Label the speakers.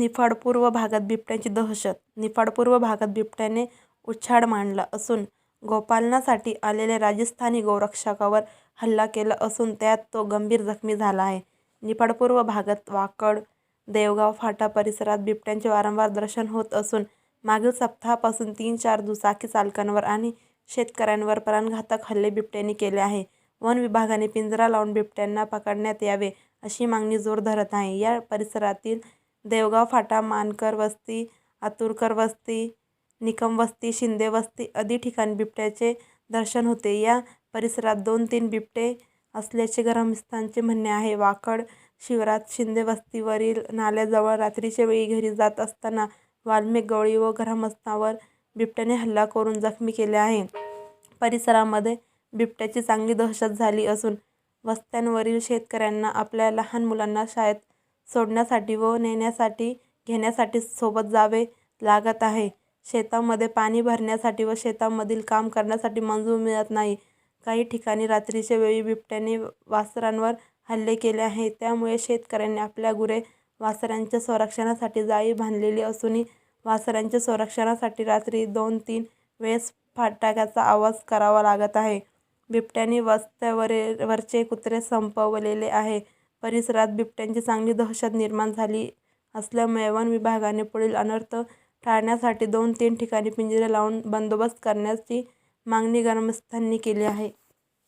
Speaker 1: निफाड पूर्व भागात बिबट्याची दहशत निफाड पूर्व भागात बिबट्याने उच्छाड मांडला असून गोपालनासाठी आलेल्या राजस्थानी गोरक्षकावर हल्ला केला असून त्यात तो गंभीर जखमी झाला आहे. निफाड पूर्व भागात वाकड, देवगाव फाटा परिसरात बिबट्यांचे वारंवार दर्शन होत असून मागील सप्ताहापासून तीन-चार दुचाकी चालकांवर आणि शेतकऱ्यांवर प्राणघातक हल्ले बिबट्याने केले आहे. वन विभागाने पिंजरा लावून बिबट्यांना पकडण्यात यावे अशी मागणी जोर धरत आहे. या परिसरातील देवगाव फाटा, मानकर वस्ती, आतुरकर वस्ती, निकम वस्ती, शिंदे वस्ती आदी ठिकाणी बिबट्याचे दर्शन होते. या परिसरात दोन-तीन बिबटे असल्याचे ग्रामस्थांचे म्हणणे आहे. वाकड शिवरात शिंदे वस्तीवरील नाल्याजवळ रात्रीच्या वेळी घरी जात असताना वाल्मिक गवळी व ग्रामस्थावर बिबट्याने हल्ला करून जखमी केले आहे. परिसरामध्ये बिबट्याची चांगली दहशत झाली असून वस्त्यांवरील शेतकऱ्यांना आपल्या लहान मुलांना शाळेत सोडण्यासाठी व नेण्यासाठी घेण्यासाठी सोबत जावे लागत आहे. शेतामध्ये पाणी भरण्यासाठी व शेतामधील काम करण्यासाठी मंजूर मिळत नाही. काही ठिकाणी रात्रीच्या वेळी बिबट्याने वासरांवर हल्ले केले आहे त्यामुळे शेतकऱ्यांनी आपल्या गुरे-वासरांच्या संरक्षणासाठी जाळी बांधलेली असूनही वासरांच्या संरक्षणासाठी रात्री दोन-तीन वेळेस फाटाक्याचा आवाज करावा लागत आहे. बिबट्याने वरचे कुत्रे संपवलेले आहे. परिसरात बिबट्यांची चांगली दहशत निर्माण झाली असल्यामुळे वन विभागाने पुढील अनर्थ टाळण्यासाठी दोन-तीन ठिकाणी पिंजरे लावून बंदोबस्त करण्याची मागणी ग्रामस्थांनी केली आहे.